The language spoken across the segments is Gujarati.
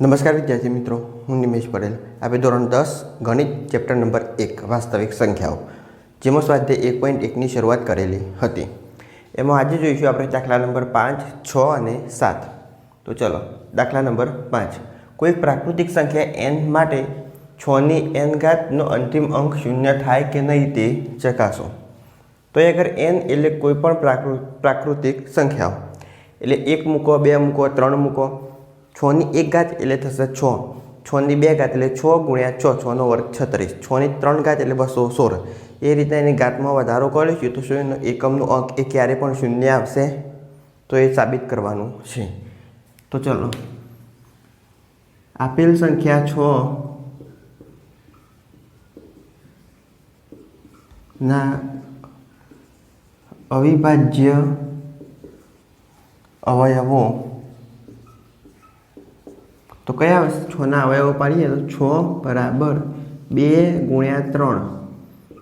નમસ્કાર વિદ્યાર્થી મિત્રો, હું નિમેશ પટેલ. આપણે ધોરણ દસ, ગણિત, ચેપ્ટર નંબર એક, વાસ્તવિક સંખ્યાઓ જેમાં સ્વાધ્યાય એક પોઈન્ટ એકની શરૂઆત કરેલી હતી. એમાં આજે જોઈશું આપણે દાખલા નંબર પાંચ, છ અને સાત. તો ચલો, દાખલા નંબર પાંચ. કોઈ પ્રાકૃતિક સંખ્યા એન માટે છની એન ઘાતનો અંતિમ અંક શૂન્ય થાય કે નહીં તે ચકાસો. તો અગર એન એટલે કોઈ પણ પ્રાકૃ, પ્રાકૃતિક સંખ્યાઓ. એટલે એક મૂકો, બે મૂકો, ત્રણ મૂકો. છની એક ઘાત એટલે થશે છ. છની બે ઘાત એટલે છ ગુણ્યા છ. છનો વર્ગ છત્રીસ. છની ત્રણ ઘાત એટલે બસો સોળ. એ રીતે એની ઘાતમાં વધારો કરીશું તો શું એનો એકમનો અંક એ ક્યારે પણ શૂન્ય આવશે તો એ સાબિત કરવાનું છે. તો ચલો. આપેલ સંખ્યા છ ના અવિભાજ્ય અવયવો તો કયા છના અવયવો પાડીએ તો છ બરાબર બે ગુણ્યા ત્રણ.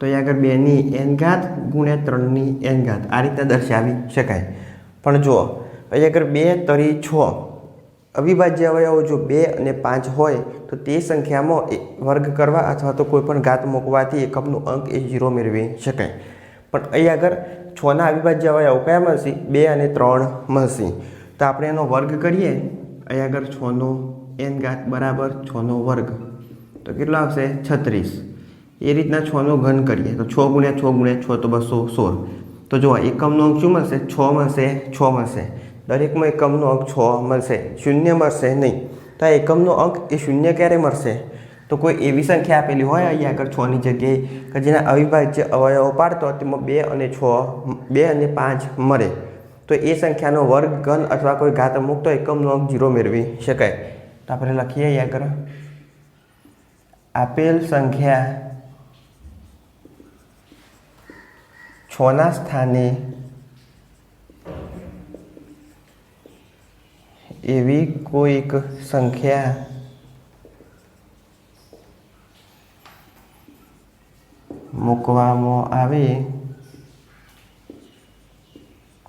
તો એ આગળ બેની એન ઘાત ગુણ્યા ત્રણની એન ઘાત. આ રીતે દર્શાવી શકાય. પણ જુઓ અહીં આગળ બે તરી છ. અવિભાજ્ય અવયવો જો બે અને પાંચ હોય, તો તે સંખ્યામાં વર્ગ કરવા અથવા તો કોઈ પણ ઘાત મૂકવાથી એકમનો અંક એ ઝીરો મેળવી શકાય. પણ અહીં આગળ છના અવિભાજ્ય અવયવો કયા મળશે? બે અને ત્રણ મળશે. તો આપણે એનો વર્ગ કરીએ. અહીં આગળ છનો એન ઘાત બરાબર છનો વર્ગ. તો કેટલો આવશે? છત્રીસ. એ રીતના છનો ઘન કરીએ. તો છ ગુણ્યા છ ગુણ્યા છ તો બસો સોળ. તો જુઓ, એકમનો અંક શું મળશે? છ મળશે છ મળશે. દરેકમાં એકમનો અંક છ મળશે. શૂન્ય મળશે નહીં. તો આ એકમનો અંક એ શૂન્ય ક્યારે મળશે? તો કોઈ એવી સંખ્યા આપેલી હોય અહીંયા આગળ છની જગ્યાએ કે જેના અવિભાજ્ય અવયવો પાડતો તેમાં બે અને છ, બે અને પાંચ મળે. તો એ સંખ્યાનો વર્ગ ઘન અથવા કોઈ ઘાત મૂકતો એકમનો અંક જીરો મેળવી શકાય. તો આપણે લખીએ અહીંયા કરો. આપેલ સંખ્યા છના સ્થાને એવી કોઈક સંખ્યા મૂકવામાં આવે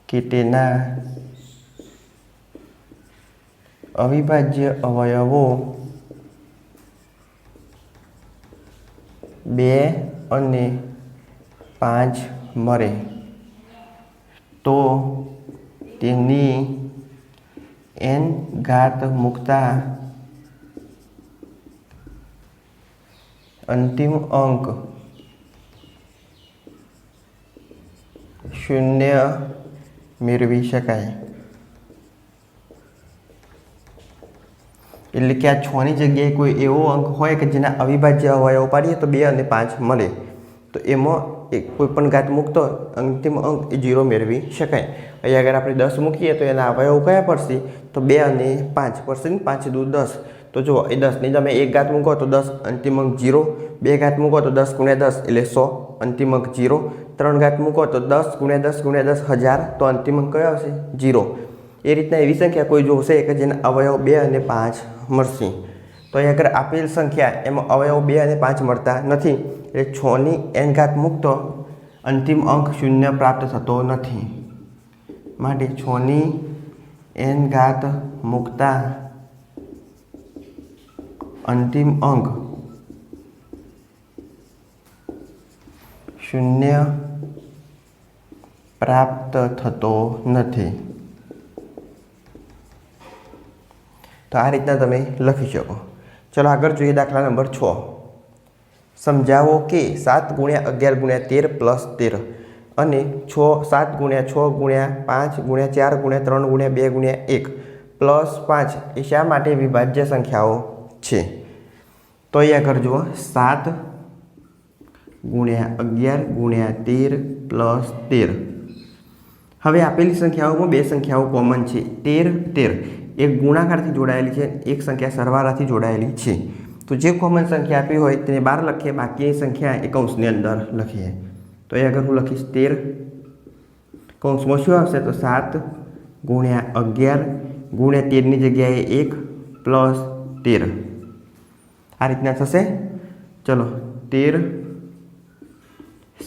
કે તેના અવિભાજ્ય અવયવો બે અને પાંચ મળે તો તેની એન ઘાત મૂકતા અંતિમ અંક શૂન્ય મેળવી શકાય. એટલે કે આ છની જગ્યાએ કોઈ એવો અંક હોય કે જેના અવિભાજ્ય અવયવ પાડીએ તો બે અને પાંચ મળે. તો એમાં એક કોઈપણ ઘાત મૂકતો અંતિમ અંક એ જીરો મેળવી શકાય. અહીં આગળ આપણે દસ મૂકીએ તો એના અવયવ કયા પડશે? તો બે અને પાંચ પડશે પાંચ દૂર દસ. તો જુઓ, એ દસની તમે એક ઘાત મૂકો તો દસ અંતિમ અંક જીરો બે ઘાત મૂકો તો દસ ગુણ્યા દસ એટલે સો અંતિમ અંક જીરો ત્રણ ઘાત મૂકો તો દસ ગુણ્યા દસ ગુણ્યા દસ હજાર. તો અંતિમ અંક કયો આવશે? જીરો એ રીતના એવી સંખ્યા કોઈ જોશે કે જેના અવયવ બે અને પાંચ મળશે. તો આગળ આપેલ સંખ્યા એમાં અવયવ બે અને પાંચ મળતા નથી. એટલે છની એન ઘાત મૂકતો અંતિમ અંક શૂન્ય પ્રાપ્ત થતો નથી. માટે છની એન ઘાત મૂકતા અંતિમ અંક શૂન્ય પ્રાપ્ત થતો નથી. તો આ રીતના તમે લખી શકો. ચલો આગળ જોઈએ દાખલા નંબર છ. સમજાવો કે સાત ગુણ્યા અગિયાર ગુણ્યા તેર પ્લસ તેર અને છ સાત ગુણ્યા છ ગુણ્યા પાંચ ગુણ્યા ચાર ગુણ્યા ત્રણ ગુણ્યા બે ગુણ્યા એક પ્લસ પાંચ એ શા માટે વિભાજ્ય સંખ્યાઓ છે? તો અહીંયા કરજો સાત ગુણ્યા અગિયાર ગુણ્યા તેર પ્લસ તેર. હવે આપેલી સંખ્યાઓમાં બે સંખ્યાઓ કોમન છે. તેર તેર. એક ગુણાકારથી જોડાયેલી છે, એક સંખ્યા સરવાળાથી જોડાયેલી છે. તો જે કોમન સંખ્યા આપી હોય તેને બાર લખીએ બાકીની સંખ્યા એ કૌંસની અંદર લખીએ. તો એ આગળ હું લખીશ તેર. કૌંસમાં શું આવશે તો સાત ગુણ્યા અગિયાર ગુણ્યા તેરની જગ્યાએ એક પ્લસ તેર. આ રીતના થશે. ચલો, તેર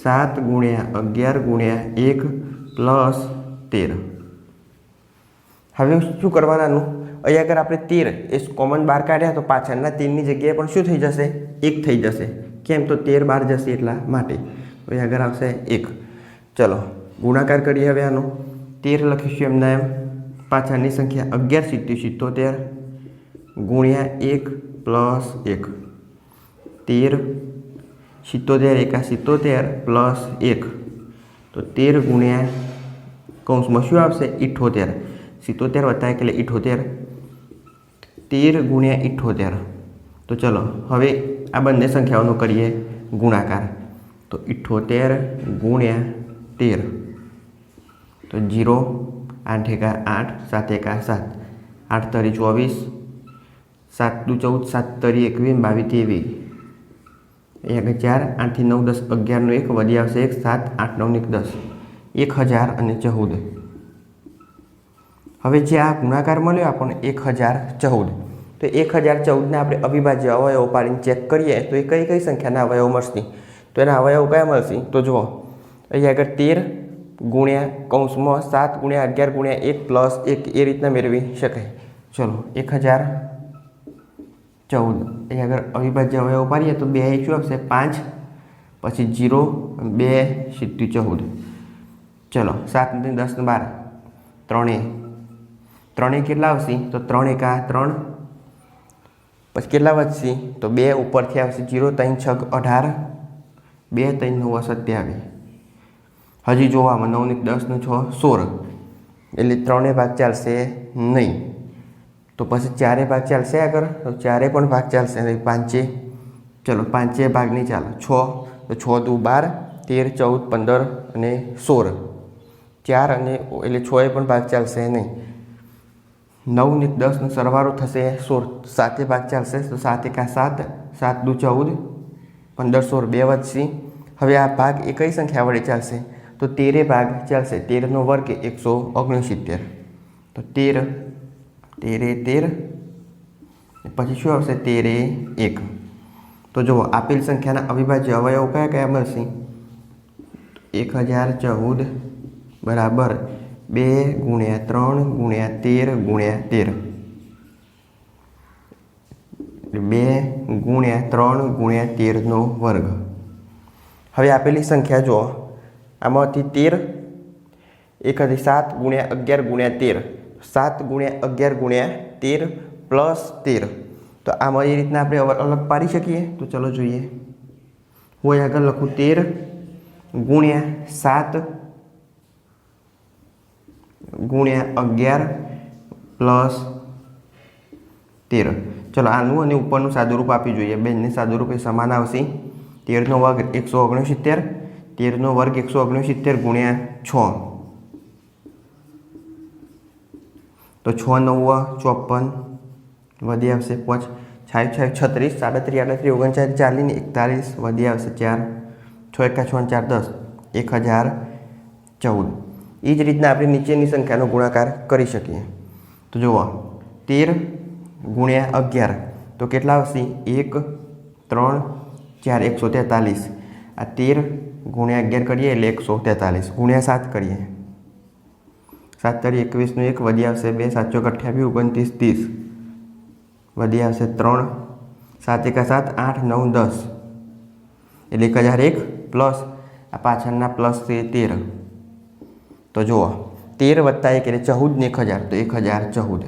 સાત ગુણ્યા અગિયાર ગુણ્યા એક પ્લસ તેર. હવે શું કરવાનાનું અહીં આગળ આપણે તેર, એ કોમન બાર કાઢ્યા તો પાછળના તેરની જગ્યાએ પણ શું થઈ જશે? એક થઈ જશે. કેમ? તો તેર બાર જશે એટલા માટે. તો અહીં આગળ આવશે એક. ચલો, ગુણાકાર કરીએ હવે આનો. તેર લખીશું એમના એમ. પાછળની સંખ્યા અગિયાર સિત્તેર સિત્તોતેર ગુણ્યા એક પ્લસ એક. તેર સિત્તોતેર એકા સિત્તોતેર પ્લસ એક. તો તેર ગુણ્યા, કૌંસમાં શું આવશે? ઇઠ્ઠોતેર સિત્તોતેર વત્તા એક એટલે ઇઠોતેર. તેર ગુણ્યા ઇઠોતેર. તો ચલો, હવે આ બંને સંખ્યાઓનો કરીએ ગુણાકાર. તો ઇઠોતેર ગુણ્યા તેર. તો જીરો, આઠ એકા આઠ, સાત એકા સાત. આઠ તરી ચોવીસ, સાત દુ ચૌદ, સાત તરી એકવીસ, બાવીસ ત્રેવીસ એક ચાર આઠથી નવ દસ અગિયારનો એક વધી આવશે એક, સાત, આઠ નવ એક દસ. એક હજાર અને ચૌદ. હવે જે આ ગુણાકાર મળ્યો આપણને એક હજાર ચૌદ. તો એક હજાર ચૌદને આપણે અવિભાજ્ય અવયવો પાડીને ચેક કરીએ તો એ કઈ કઈ સંખ્યાના અવયવો મળશે? તો એના અવયવો કયા મળશે? તો જુઓ, અહીંયા આગળ તેર ગુણ્યા કૌંસમાં સાત ગુણ્યા અગિયાર ગુણ્યા એક પ્લસ એક એ રીતના મેળવી શકાય. ચલો, એક હજાર ચૌદ. અહીંયા આગળ અવિભાજ્ય અવયવો પાડીએ તો બે શું આવશે પાંચ. પછી જીરો બે સિત્તી ચૌદ. ચલો, સાત દસ બાર. ત્રણે ત્રણે કેટલા આવશે? તો ત્રણ એકા ત્રણ. પછી કેટલા વધશે? તો બે ઉપરથી આવશે જીરો, ત્રણ છગ અઢાર. બે, ત્રણ, નવ, સત્યાવીસ. હજી જોવામાં નવને દસનું છ, સોળ. એટલે ત્રણે ભાગ ચાલશે નહીં. તો પછી ચારે ભાગ ચાલશે આગળ? તો ચારે પણ ભાગ ચાલશે નહીં. પાંચે. ચલો, પાંચે ભાગ નહીં ચાલે. છ. તો છ દુ બાર, તેર, ચૌદ, પંદર અને સોળ. ચાર અને એટલે છ એ પણ ભાગ ચાલશે નહીં. નવ ને દસનો સરવાળો થશે સોળ. સાતે ભાગ ચાલશે, તો સાત એકા સાત? સાત દુ ચૌદ. પંદર સોળ બે વધશે હવે આ ભાગ એ કઈ સંખ્યા વડે ચાલશે? તો તેરે ભાગ ચાલશે. તેરનો વર્ગ એકસો ઓગણસિત્તેર. તો તેર, તેરે તેર. પછી શું આવશે? તેરે એક. તો જુઓ, આપેલ સંખ્યાના અવિભાજ્ય અવયવો કયા કયા મળશે? એક હજાર ચૌદ બરાબર. બે ગુણ્યા ત્રણ ગુણ્યા તેર ગુણ્યા તેર. બે ગુણ્યા ત્રણ ગુણ્યા તેરનો વર્ગ. હવે આપેલી સંખ્યા જુઓ. આમાંથી તેર એક હતી સાત ગુણ્યા અગિયાર ગુણ્યા તેર. સાત ગુણ્યા અગિયાર ગુણ્યા તેર પ્લસ તેર. તો આમાં એ રીતના આપણે અલગ પાડી શકીએ? તો ચલો જોઈએ. હું આગળ લખું તેર ગુણ્યા સાત ગુણ્યા અગિયાર પ્લસ તેર. ચલો આનું અને ઉપરનું સાદુરૂપ આપી જોઈએ. બેનને સાદુરૂપ એ સમાન આવશે. તેરનો વર્ગ એકસો ઓગણસિત્તેર. તેરનો વર્ગ એકસો ઓગણસિત્તેર ગુણ્યા છ. તો છ નવ ચોપન વધી આવશે પાંચ. છાય છાય છત્રીસ. સાડત્રીસ, આડત્રીસ, ઓગણચાલીસ, ચાલીસ એકતાલીસ વધી આવશે ચાર. છ એકા છ ચાર દસ. એક હજાર ચૌદ. એ જ રીતના આપણે નીચેની સંખ્યાનો ગુણાકાર કરી શકીએ. તો જુઓ, તેર ગુણ્યા અગિયાર. તો કેટલા આવશે? એક, ત્રણ, ચાર, એકસો તેતાલીસ. આ તેર ગુણ્યા અગિયાર કરીએ એટલે એકસો તેતાલીસ. ગુણ્યા સાત કરીએ. સાત તારી એકવીસનું એક વધી આવશે બે સાતસો અઠ્યાવીસ, ઓગણત્રીસ, ત્રીસ. વધી આવશે ત્રણ, સાત એકા સાત, આઠ, નવ, દસ. એટલે એક હજાર એક પ્લસ આ પાછળના પ્લસ તેર. તો જુઓ, તેર વત્તા એક એટલે ચૌદ ને એક હજાર, તો એક હજાર ચૌદ.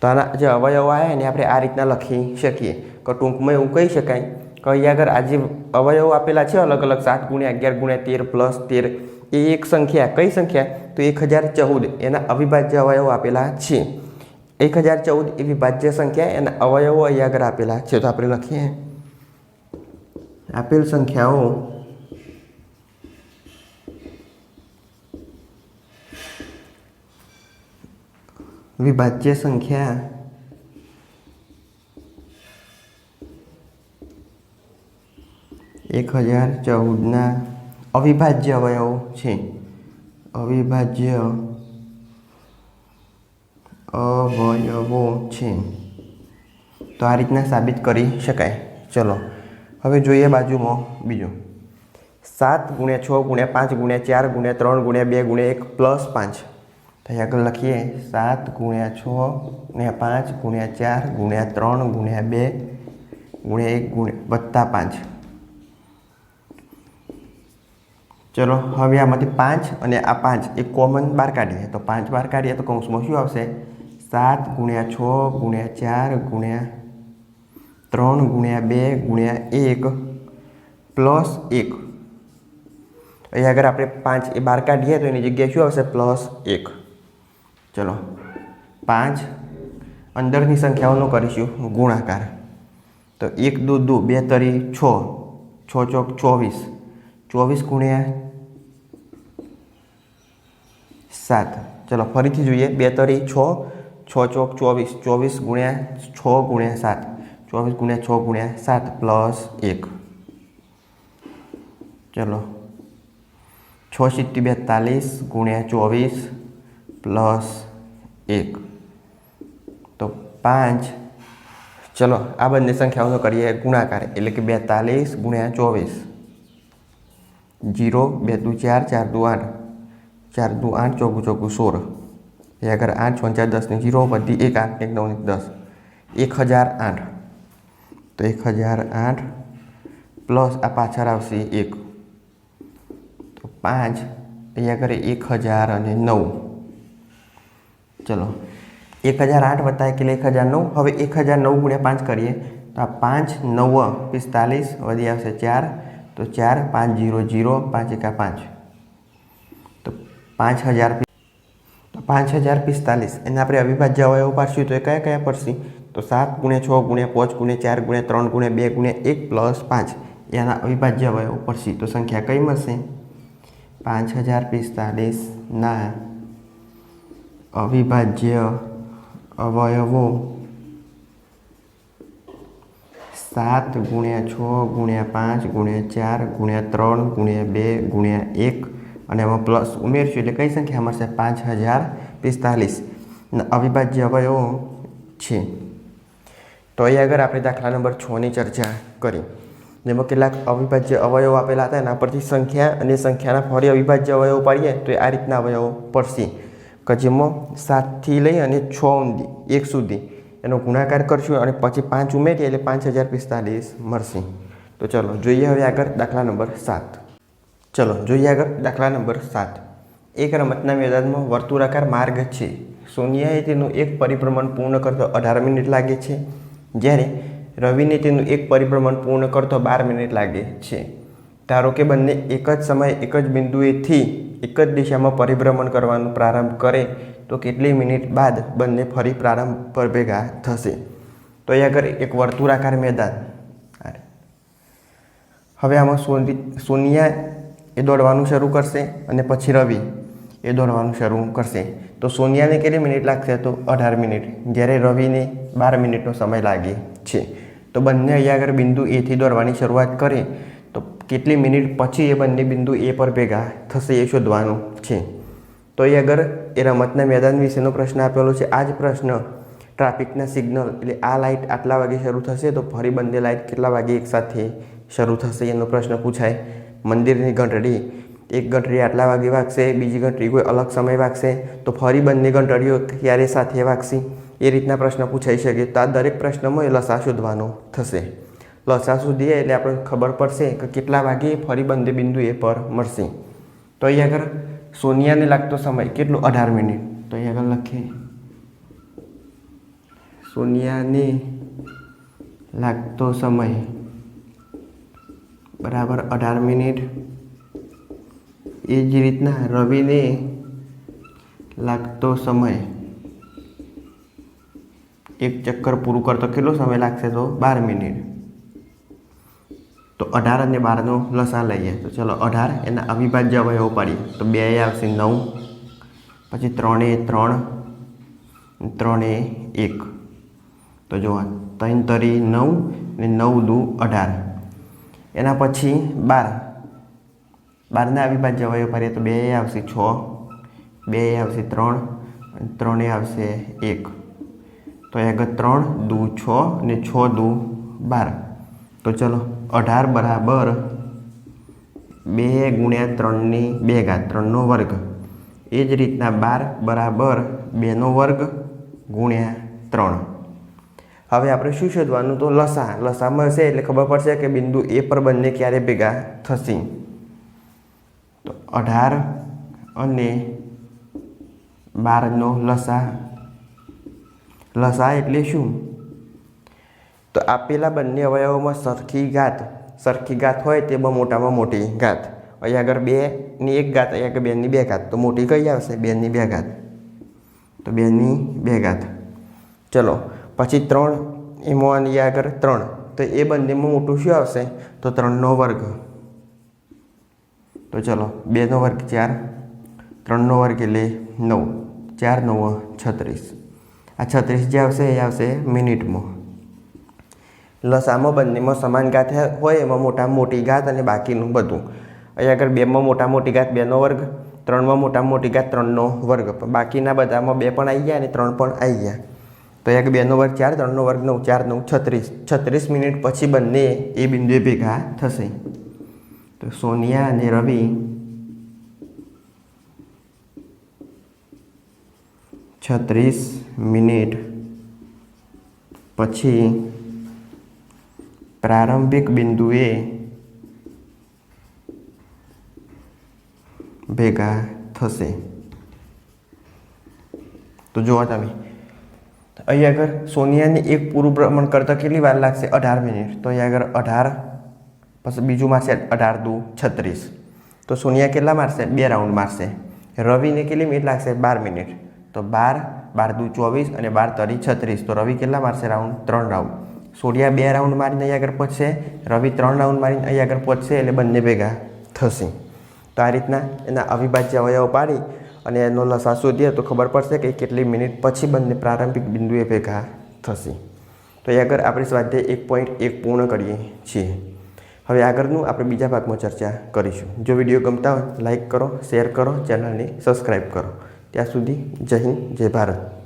તો આના જે અવયવો આવ્યા એને આપણે આ રીતના લખી શકીએ. કે ટૂંકમાં એવું કહી શકાય કે અહીંયા આગળ આ જે અવયવો આપેલા છે, અલગ અલગ સાત ગુણ્યા અગિયાર ગુણ્યા તેર પ્લસ તેર, એ એક સંખ્યા. કઈ સંખ્યા? તો એક હજાર ચૌદ. એના અવિભાજ્ય અવયવો આપેલા છે. એક હજાર ચૌદ એ વિભાજ્ય સંખ્યા, એના અવયવો અહીંયા આગળ આપેલા છે. તો આપણે લખીએ. આપેલ સંખ્યાઓ વિભાજ્ય સંખ્યા એક હજાર ચૌદના અવિભાજ્ય અવયવ છે અવિભાજ્ય અવયવો છે તો આ રીતના સાબિત કરી શકાય ચલો હવે જોઈએ બાજુમાં બીજું. સાત ગુણ્યા છ ગુણ્યા પાંચ ગુણ્યા ચાર ગુણ્યા ત્રણ ગુણ્યા બે ગુણ્યા એક પ્લસ પાંચ. તો આગળ લખીએ, સાત ગુણ્યા છ ગુણ્યા પાંચ ગુણ્યા ચાર ગુણ્યા ત્રણ ગુણ્યા બે ગુણ્યા એક ગુણ્યા વત્તા પાંચ. ચલો, હવે આમાંથી પાંચ અને આ પાંચ, એ કોમન બહાર કાઢીએ. તો પાંચ બહાર કાઢીએ તો કૌંસમાં શું આવશે? સાત ગુણ્યા છ ગુણ્યા ચાર ગુણ્યા ત્રણ ગુણ્યા બે ગુણ્યા એક પ્લસ એક. અહીંયા આગળ આપણે પાંચ એ બહાર કાઢીએ તો એની જગ્યાએ શું આવશે? પ્લસ એક. ચલો. પાંચ. અંદરની સંખ્યાઓનો કરીશું. ગુણાકાર. તો એક, દુ દુ. બે, તરી, છ. છ, ચોક, ચોવીસ. ચોવીસ ગુણ્યા સાત. ચલો, ફરીથી જોઈએ. બે, તરી, છ. છ, ચોક, ચોવીસ. ચોવીસ ગુણ્યા છ ગુણ્યા સાત. ચોવીસ ગુણ્યા છ ગુણ્યા સાત પ્લસ એક. ચલો. છ સિત્તી બેતાલીસ ગુણ્યા ચોવીસ પ્લસ એક તો પાંચ ચલો આ બંને સંખ્યાઓનો કરીએ ગુણાકાર એટલે કે બેતાલીસ ગુણ્યા ચોવીસ જીરો બે દુ ચાર ચાર દુ આઠ ચાર દુ આઠ ચોગું ચોગું સોળ એ આગળ આઠ પંચાર દસની જીરો બધી એક આઠ એક નવ એક દસ એક હજાર આઠ તો એક હજાર આઠ પ્લસ આ પાછળ આવશે એક તો પાંચ અહીંયા કરે એક હજાર અને નવ ચલો. એક હજાર આઠ વત્તા એટલે એક હજાર નવ. હવે એક હજાર નવ ગુણ્યા પાંચ કરીએ તો આ પાંચ નવ પિસ્તાલીસ વધી આવશે ચાર. તો ચાર પાંચ જીરો જીરો, પાંચ એકા પાંચ. તો પાંચ હજાર તો પાંચ હજાર પિસ્તાલીસ. એને આપણે અવિભાજ્ય અવયવ પાડશું તો એ કયા કયા પડશે? તો સાત ગુણ્યા છ ગુણ્યા પાંચ ગુણ્યા ચાર ગુણ્યા ત્રણ ગુણ્યા બે ગુણ્યા એક પ્લસ પાંચ. એના અવિભાજ્ય અવયવ પડશે. તો સંખ્યા કઈ મળશે? પાંચ હજાર પિસ્તાલીસના અવિભાજ્ય અવયવો સાત ગુણ્યા છ ગુણ્યા પાંચ ગુણ્યા ચાર ગુણ્યા ત્રણ ગુણ્યા બે ગુણ્યા એક અને એમાં પ્લસ ઉમેરશું એટલે કઈ સંખ્યા મળશે? પાંચ હજાર પિસ્તાલીસ. અવિભાજ્ય અવયવો છે. તો અહીં આગળ આપણે દાખલા નંબર છની ચર્ચા કરી. જેમાં કેટલાક અવિભાજ્ય અવયવો આપેલા હતા એના પરથી સંખ્યા અને સંખ્યાના ફરી અવિભાજ્ય અવયવો પાડીએ તો આ રીતના અવયવો પડશે. કે જેમાં સાતથી લઈ અને છ ઊંધી, એક સુધી. એનો ગુણાકાર કરશું અને પછી પાંચ ઉમેરીએ એટલે પાંચ હજાર પિસ્તાલીસ મળશે. તો ચલો, જોઈએ હવે આગળ દાખલા નંબર સાત. ચલો, જોઈએ આગળ દાખલા નંબર સાત. એક રમતના મેદાનમાં વર્તુળાકાર માર્ગ છે. સોનિયાએ તેનું એક પરિભ્રમણ પૂર્ણ કરતો અઢાર મિનિટ લાગે છે. જ્યારે રવિને તેનું એક પરિભ્રમણ પૂર્ણ કરતો બાર મિનિટ લાગે છે. ધારો કે બંને એક જ સમયે એક જ બિંદુએથી એક જ દિશામાં પરિભ્રમણ કરવાનું પ્રારંભ કરે, તો કેટલી મિનિટ બાદ બંને ફરી પ્રારંભ પર ભેગા થશે? તો અહીં આગળ એક વર્તુળાકાર મેદાન. હવે આમાં સોની, સોનિયા એ દોડવાનું શરૂ કરશે અને પછી રવિ એ દોડવાનું શરૂ કરશે. તો સોનિયાને કેટલી મિનિટ લાગશે? તો અઢાર મિનિટ. જ્યારે રવિને બાર મિનિટનો સમય લાગે છે. તો બંને અહીંયા આગળ બિંદુ એથી દોડવાની શરૂઆત કરે તો કેટલી મિનિટ પછી એ બંને બિંદુ એ પર ભેગા થશે એ શોધવાનું છે. તો એ આગળ એ રમતના મેદાન વિશેનો પ્રશ્ન આપેલો છે. આ જ પ્રશ્ન ટ્રાફિકના સિગ્નલ એટલે આ લાઇટ આટલા વાગે શરૂ થશે તો ફરી બંને લાઇટ કેટલા વાગે એકસાથે શરૂ થશે એનો પ્રશ્ન પૂછાય. મંદિરની ઘંટડી, એક ઘંટડી આટલા વાગે વાગશે, બીજી ઘંટડી કોઈ અલગ સમય વાગશે, તો ફરી બંને ઘંટડીઓ ક્યારે સાથે વાગશે. એ રીતના પ્રશ્ન પૂછાઈ શકે. તો આ દરેક પ્રશ્નમાં એ લસા શોધવાનો થશે. લસા શોધીએ એટલે આપણને ખબર પડશે કે કેટલા વાગે ફરી બંધ બિંદુ એ પર મળશે. તો અહીં આગળ સોનિયાને લાગતો સમય કેટલો? અઢાર મિનિટ. તો અહીં આગળ લખીએ. સોનિયાને લાગતો સમય બરાબર અઢાર મિનિટ. એ જ રીતના રવિને લાગતો સમય એક ચક્કર પૂરું કરતો કેટલો સમય લાગશે તો? બાર મિનિટ. તો અઢાર અને બારનો લસા લઈએ. તો ચલો અઢાર એના અવિભાજ્ય અવયવો પાડીએ. તો બે આવશે નવ, પછી ત્રણે ત્રણ ત્રણે એક. તો જુઓ, ત્રણ તરી નવ ને નવ દુ અઢાર. એના પછી બાર. બારના અવિભાજ્ય અવયવ પાડીએ તો બે આવશે છ, બે આવશે ત્રણ, અને ત્રણે આવશે એક. તો આગળ ત્રણ દુ છ ને છ દુ બાર. તો ચલો અઢાર બરાબર બે ગુણ્યા ત્રણની બે ઘાત ત્રણનો વર્ગ. એ જ રીતના બાર બરાબર બેનો વર્ગ ગુણ્યા ત્રણ. હવે આપણે શું શોધવાનું? તો લસા. લસા મળશે એટલે ખબર પડશે કે બિંદુ એ પર બંને ક્યારે ભેગા થશે. તો અઢાર અને બારનો લસા. લસા એટલે શું? તો આપેલા બંને અવયવોમાં સરખી ઘાત સરખી ઘાત હોય તે બહુ મોટામાં મોટી ઘાત. અહીંયા આગળ બેની એક ઘાત, અહીંયા આગળ બેની બે ઘાત. તો મોટી કઈ આવશે? બેની બે ઘાત. તો બેની બે ઘાત. ચલો, પછી ત્રણ, એમાં અહીંયા આગળ ત્રણ. તો એ બંનેમાં મોટું શું આવશે? તો ત્રણનો વર્ગ. તો ચલો, બેનો વર્ગ ચાર, ત્રણનો વર્ગ એટલે નવ. ચાર, નવ, છત્રીસ. આ છત્રીસ જે આવશે, એ આવશે મિનિટમાં. લસામાં બંનેમાં સમાન ગાંઠ હોય એમાં મોટા મોટી ઘાત અને બાકીનું બધું. અહીંયા આગળ બેમાં મોટા મોટી ઘાત બેનો વર્ગ, ત્રણમાં મોટા મોટી ગાંઠ ત્રણનો વર્ગ. બાકીના બધામાં બે પણ આવી ગયા અને ત્રણ પણ આવી ગયા. તો અહીંયા બેનો વર્ગ ચાર, ત્રણનો વર્ગ નવ, ચાર, નવ, છત્રીસ. છત્રીસ મિનિટ પછી બંને એ બિંદુએ ભેગા થશે. તો સોનિયા અને રવિ. છત્રીસ મિનિટ પછી પ્રારંભિક બિંદુએ ભેગા થશે. તો જુઓ તમે. અહીં આગળ સોનિયાને એક પૂરું ભ્રમણ કરતાં કેટલી વાર લાગશે? અઢાર મિનિટ. તો અહીં આગળ અઢાર, પછી બીજું મારશે અઢાર દુ છત્રીસ. તો સોનિયા કેટલા મારશે? બે રાઉન્ડ મારશે. રવિને કેટલી મિનિટ લાગશે? બાર મિનિટ. તો બાર બાર દુ ચોવીસ અને બાર તરી છત્રીસ. તો રવિ કેટલા મારશે રાઉન્ડ? ત્રણ રાઉન્ડ. સોડિયા બે રાઉન્ડ મારીને અહીં આગળ પહોંચશે, રવિ ત્રણ રાઉન્ડ મારીને અહીં આગળ પહોંચશે એટલે બંને ભેગા થશે. તો આ રીતના એના અવિભાજ્ય અવયવો પાડી અને એનો લસા શોધીએ તો ખબર પડશે કે કેટલી મિનિટ પછી બંને પ્રારંભિક બિંદુએ ભેગા થશે. તો એ આગળ આપણે સ્વાધ્યાય એક પોઈન્ટ એક પૂર્ણ કરીએ છીએ. હવે આગળનું આપણે બીજા ભાગમાં ચર્ચા કરીશું. જો વીડિયો ગમતા હોય લાઈક કરો શેર કરો ચેનલને સબસ્ક્રાઈબ કરો. ત્યાં સુધી જય હિન્દ, જય ભારત.